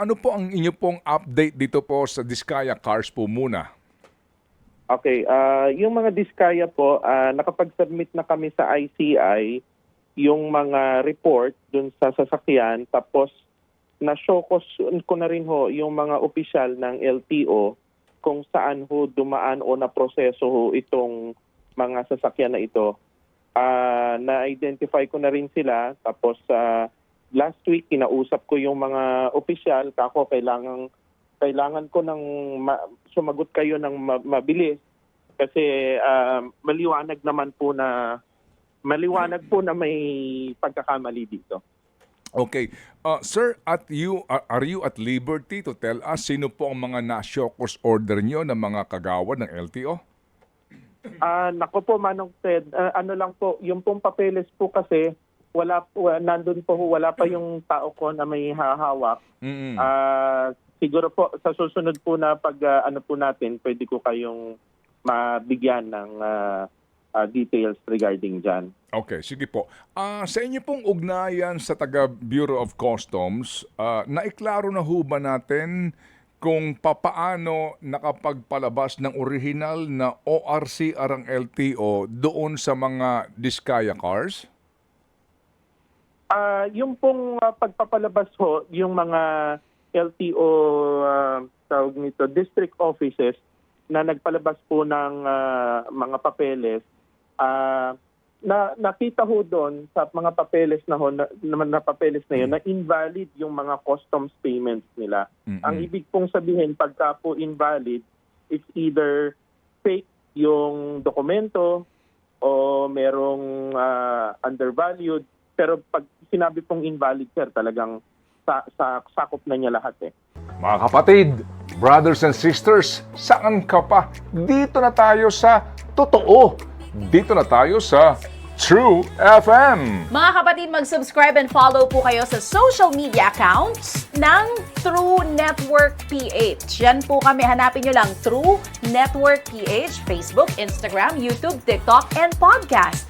ano po ang inyo pong update dito po sa Diskaya Cars po muna? Okay, ah yung mga diskaya po, ah, nakapag-submit na kami sa ICI yung mga report dun sa sasakyan tapos na-show ko, ko na rin ho yung mga opisyal ng LTO kung saan ho dumaan o na-proseso ho itong mga sasakyan na ito. Ah, na-identify ko na rin sila tapos ah, last week kinausap ko yung mga opisyal kako kailangan kailangan ko ng ma- sumagot kayo ng ma- mabilis kasi ah, maliwanag naman po na maliwanag po na may pagkakamali dito. Okay. Uh, sir, at you, are, are you at liberty to tell us sino po ang mga na-show cause order nyo ng mga kagawad ng LTO? Ah, nako po Manong Ted, ah, ano lang po, yung pong papeles po kasi wala po nandun po wala pa yung tao ko na may hahawak. Mm-mm. Ah, siguro po sa susunod po na pag ah, ano po natin, pwede ko kayong mabigyan ng ah, ah, details regarding diyan. Okay, sige po. Ah, sa inyo pong ugnayan sa taga Bureau of Customs, ah, naiklaro na ho ba natin kung papaano nakapagpalabas ng original na ORC arang LTO doon sa mga Diskaya cars? Ah, yung pong ah, pagpapalabas ho, yung mga LTO ah, tawag nito, district offices na nagpalabas po ng ah, mga papeles, ah, na nakita ho doon sa mga papeles na ho, na, na, na papeles na yun, na invalid yung mga customs payments nila. Mm-mm. Ang ibig pong sabihin, pagka po invalid, it's either fake yung dokumento o merong ah, undervalued. Pero pag sinabi pong invalid, sir, talagang sa, sa, sakop na niya lahat eh. Mga kapatid, brothers and sisters, saan ka pa? Dito na tayo sa totoo. Dito na tayo sa True FM. Mga kapatid, mag-subscribe and follow po kayo sa social media accounts ng True Network PH. Yan po kami. Hanapin nyo lang True Network PH, Facebook, Instagram, YouTube, TikTok, and podcast.